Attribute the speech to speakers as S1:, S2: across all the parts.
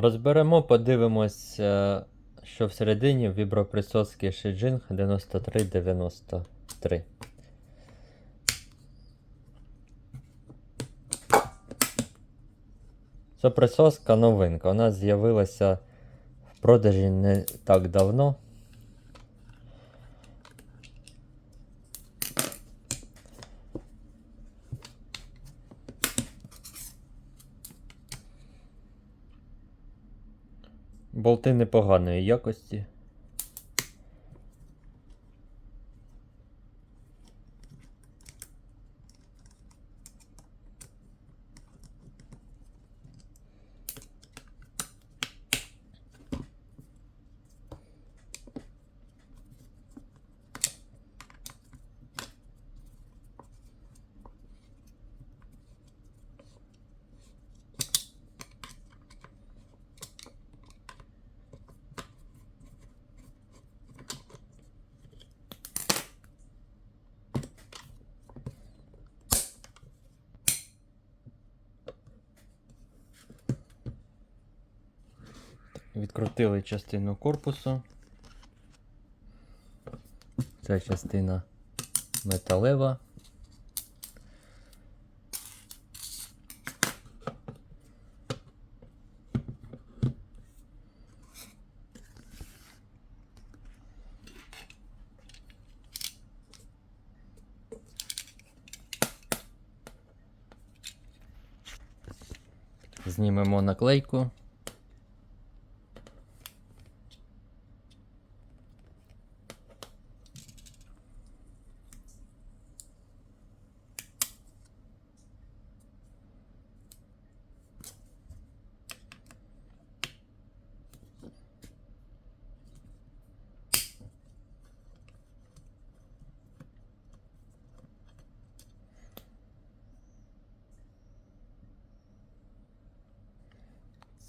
S1: Розберемо, подивимось, е, що всередині віброприсоски Shijing 9393. Це присоска новинка. Вона з'явилася в продажі не так давно. Болти непоганої якості. Відкрутили частину корпусу. Ця частина металева. Знімемо наклейку.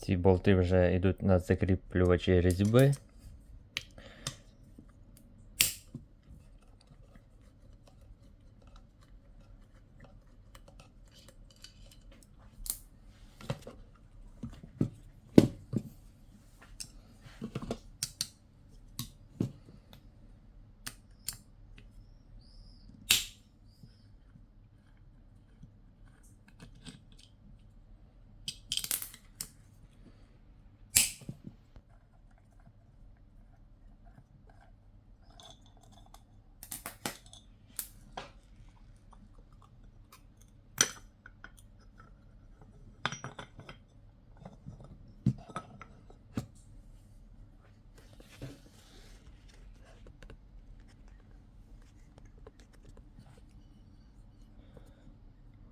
S1: Ці болти вже йдуть на закріплювачі різьби.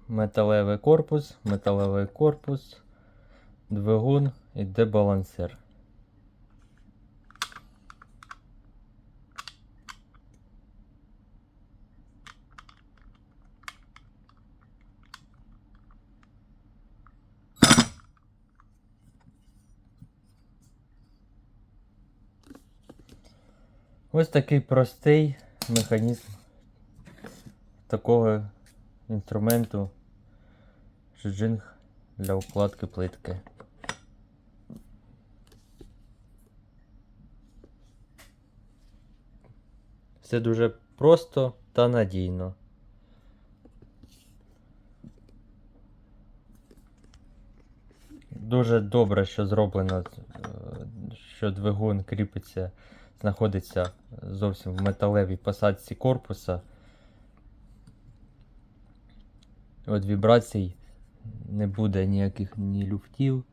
S1: Металевий корпус, металевий корпус, двигун і дебалансер. Ось такий простий механізм такого інструменту Шиджинг для укладки плитки. Все дуже просто та надійно. Дуже добре, що зроблено, е, що двигун кріпиться, знаходиться зовсім в металевій посадці корпуса. От вібрацій не буде ніяких ні люфтів,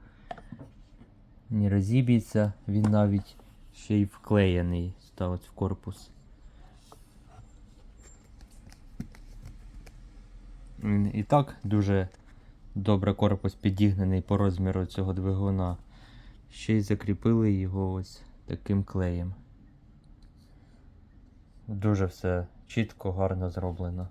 S1: ні розіб'ється, він навіть ще й вклеєний ставить в корпус. І так дуже добре корпус підігнаний по розміру цього двигуна. Ще й закріпили його ось таким клеєм. Дуже все чітко, гарно зроблено.